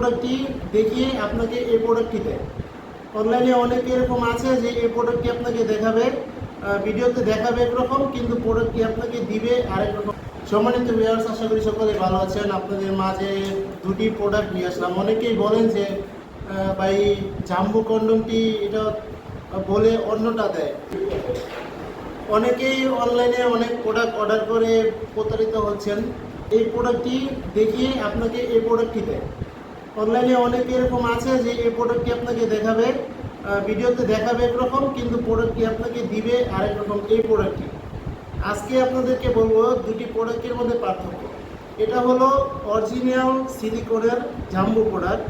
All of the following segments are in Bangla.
প্রোডাক্টটি দেখিয়ে আপনাকে এই প্রোডাক্টটি দেয় অনলাইনে অনেকে এরকম আছে যে এই প্রোডাক্টটি আপনাকে দেখাবে ভিডিওতে দেখাবে একরকম, কিন্তু প্রোডাক্টটি আপনাকে দিবে আরেক রকম। সম্মানিত ভিউয়ার্স আশা করি সকলে ভালো আছেন। আপনাদের মাঝে দুটি প্রোডাক্ট নিয়ে আসলাম। অনেকেই বলেন যে ভাই, জাম্বু কন্ডমটি এটা বলে অন্যটা দেয়। অনেকেই অনলাইনে অনেক প্রোডাক্ট অর্ডার করে প্রতারিত হচ্ছেন। এই প্রোডাক্টটি দেখিয়ে আপনাকে এই প্রোডাক্টটি দেয় অনলাইনে অনেকে এরকম আছে যে এই প্রোডাক্টটি আপনাকে দেখাবে ভিডিওতে দেখাবে একরকম, কিন্তু প্রোডাক্টটি আপনাকে দিবে আরেক রকম এই প্রোডাক্টটি আজকে আপনাদেরকে বলব দুটি প্রোডাক্টের মধ্যে পার্থক্য। এটা হলো অরিজিনাল সিলিকনের জাম্বু প্রোডাক্ট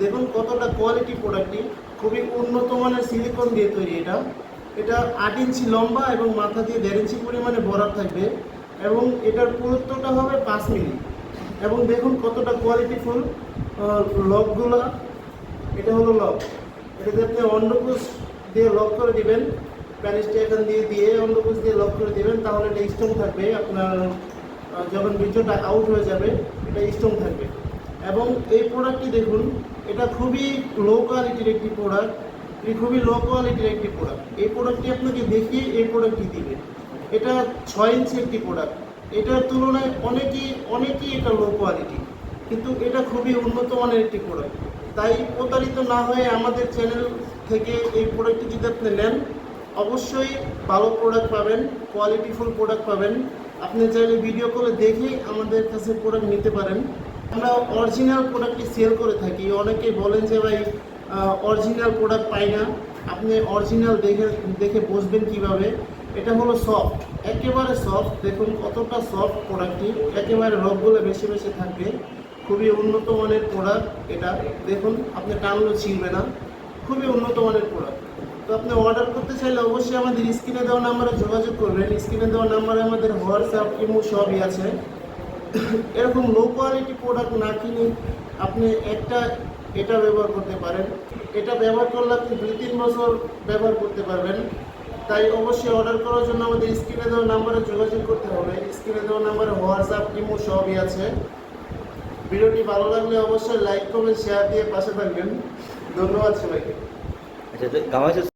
দেখুন কতটা কোয়ালিটি প্রোডাক্টটি খুবই উন্নত মানের সিলিকন দিয়ে তৈরি এটা। এটা আট ইঞ্চি লম্বা এবং মাথা দিয়ে দেড় ইঞ্চি পরিমাণে বরাদ থাকবে এবং এটার পুরুত্বটা হবে পাঁচ মিলি। এবং দেখুন কতটা কোয়ালিটিফুল লকগুলো, এটা হলো লক। এটাতে আপনি অন্ডকুশ দিয়ে লক করে দিবেন প্যানিসটা এখান দিয়ে দিয়ে অন্ডকুশ দিয়ে লক করে দিবেন, তাহলে এটা স্ট্রং থাকবে, আপনার যখন বীর্যটা আউট হয়ে যাবে, এটা স্ট্রং থাকবে। এবং এই প্রোডাক্টটি দেখুন, এটা খুবই লো কোয়ালিটির একটি প্রোডাক্ট এটি খুবই লো কোয়ালিটির একটি প্রোডাক্ট এই প্রোডাক্টটি আপনাকে দেখিয়ে এই প্রোডাক্টটি দিবে। এটা ছয় ইঞ্চি একটি প্রোডাক্ট এটার তুলনায় অনেকই অনেকই এটা লো কোয়ালিটি কিন্তু এটা খুবই উন্নত মানের একটি প্রোডাক্ট তাই প্রতারিত না হয়ে আমাদের চ্যানেল থেকে এই প্রোডাক্টটি যদি আপনি নেন। অবশ্যই ভালো প্রোডাক্ট পাবেন কোয়ালিটিফুল প্রোডাক্ট পাবেন। আপনি চাইলে ভিডিও কলে দেখেই আমাদের কাছে প্রোডাক্ট নিতে পারেন। আমরা অরিজিনাল প্রোডাক্টটি সেল করে থাকি। অনেকেই বলেন যে ভাই অরিজিনাল প্রোডাক্ট পাই না। আপনি অরিজিনাল দেখে দেখে বুঝবেন কীভাবে? এটা হলো সফট একেবারে সফট দেখুন কতটা সফট প্রোডাক্টটি একেবারে রগগুলো বেশি বেশি থাকবে। খুবই উন্নত মানের প্রোডাক্ট এটা। দেখুন, আপনি টানলেও ছিঁড়বে না। খুবই উন্নত মানের প্রোডাক্ট তো আপনি অর্ডার করতে চাইলে অবশ্যই আমাদের স্ক্রিনে দেওয়া নাম্বারে যোগাযোগ করবেন। স্ক্রিনে দেওয়া নাম্বারে আমাদের হোয়াটসঅ্যাপ ইমো সবই আছে। এরকম লো কোয়ালিটি প্রোডাক্ট না কিনে আপনি একটা এটা ব্যবহার করতে পারেন। এটা ব্যবহার করলে আপনি দুই, তিন বছর ব্যবহার করতে পারবেন। তাই অবশ্যই অর্ডার করার জন্য আমাদের স্ক্রিনে দেওয়া নাম্বারে যোগাযোগ করতে হবে। স্ক্রিনে দেওয়া নাম্বারে হোয়াটসঅ্যাপ ইমো সবই আছে। ভিডিওটি ভালো লাগলে অবশ্যই লাইক কমেন্ট শেয়ার দিয়ে পাশে থাকবেন। ধন্যবাদ সবাইকে। আচ্ছা